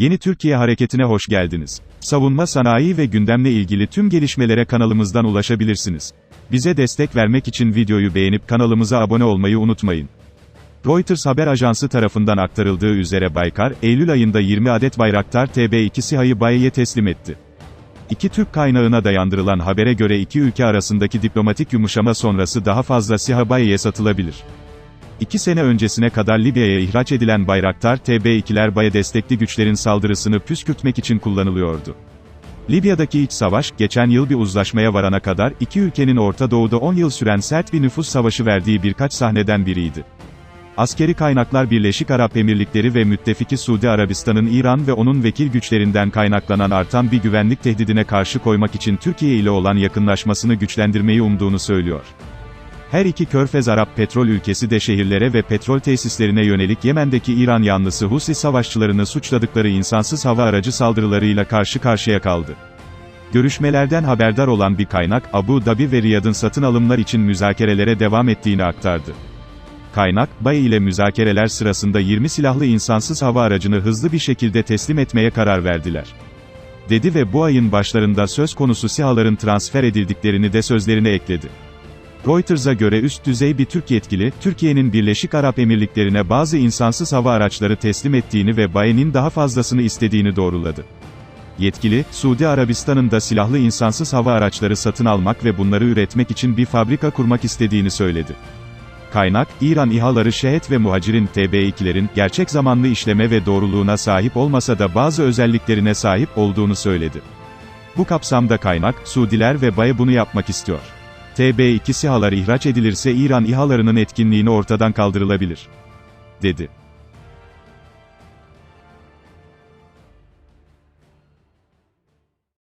Yeni Türkiye Hareketi'ne hoş geldiniz. Savunma sanayi ve gündemle ilgili tüm gelişmelere kanalımızdan ulaşabilirsiniz. Bize destek vermek için videoyu beğenip kanalımıza abone olmayı unutmayın. Reuters haber ajansı tarafından aktarıldığı üzere Baykar, Eylül ayında 20 adet Bayraktar TB2 SİHA'yı Baye'ye teslim etti. İki Türk kaynağına dayandırılan habere göre iki ülke arasındaki diplomatik yumuşama sonrası daha fazla SİHA Baye'ye satılabilir. İki sene öncesine kadar Libya'ya ihraç edilen Bayraktar TB2'ler Baye destekli güçlerin saldırısını püskürtmek için kullanılıyordu. Libya'daki iç savaş, geçen yıl bir uzlaşmaya varana kadar, iki ülkenin Orta Doğu'da 10 yıl süren sert bir nüfus savaşı verdiği birkaç sahneden biriydi. Askeri kaynaklar Birleşik Arap Emirlikleri ve müttefiki Suudi Arabistan'ın İran ve onun vekil güçlerinden kaynaklanan artan bir güvenlik tehdidine karşı koymak için Türkiye ile olan yakınlaşmasını güçlendirmeyi umduğunu söylüyor. Her iki Körfez Arap petrol ülkesi de şehirlere ve petrol tesislerine yönelik Yemen'deki İran yanlısı Husi savaşçılarını suçladıkları insansız hava aracı saldırılarıyla karşı karşıya kaldı. Görüşmelerden haberdar olan bir kaynak, Abu Dhabi ve Riyad'ın satın alımlar için müzakerelere devam ettiğini aktardı. Kaynak, Bay ile müzakereler sırasında 20 silahlı insansız hava aracını hızlı bir şekilde teslim etmeye karar verdiler. Dedi ve bu ayın başlarında söz konusu SİHA'ların transfer edildiklerini de sözlerine ekledi. Reuters'a göre üst düzey bir Türk yetkili, Türkiye'nin Birleşik Arap Emirlikleri'ne bazı insansız hava araçları teslim ettiğini ve Baye'nin daha fazlasını istediğini doğruladı. Yetkili, Suudi Arabistan'ın da silahlı insansız hava araçları satın almak ve bunları üretmek için bir fabrika kurmak istediğini söyledi. Kaynak, İran İHA'ları Şehet ve Muhacir'in TB2'lerin, gerçek zamanlı işleme ve doğruluğuna sahip olmasa da bazı özelliklerine sahip olduğunu söyledi. Bu kapsamda kaynak, Suudiler ve Baye bunu yapmak istiyor. TB2 SİHA'lar ihraç edilirse İran İHA'larının etkinliğini ortadan kaldırılabilir. dedi.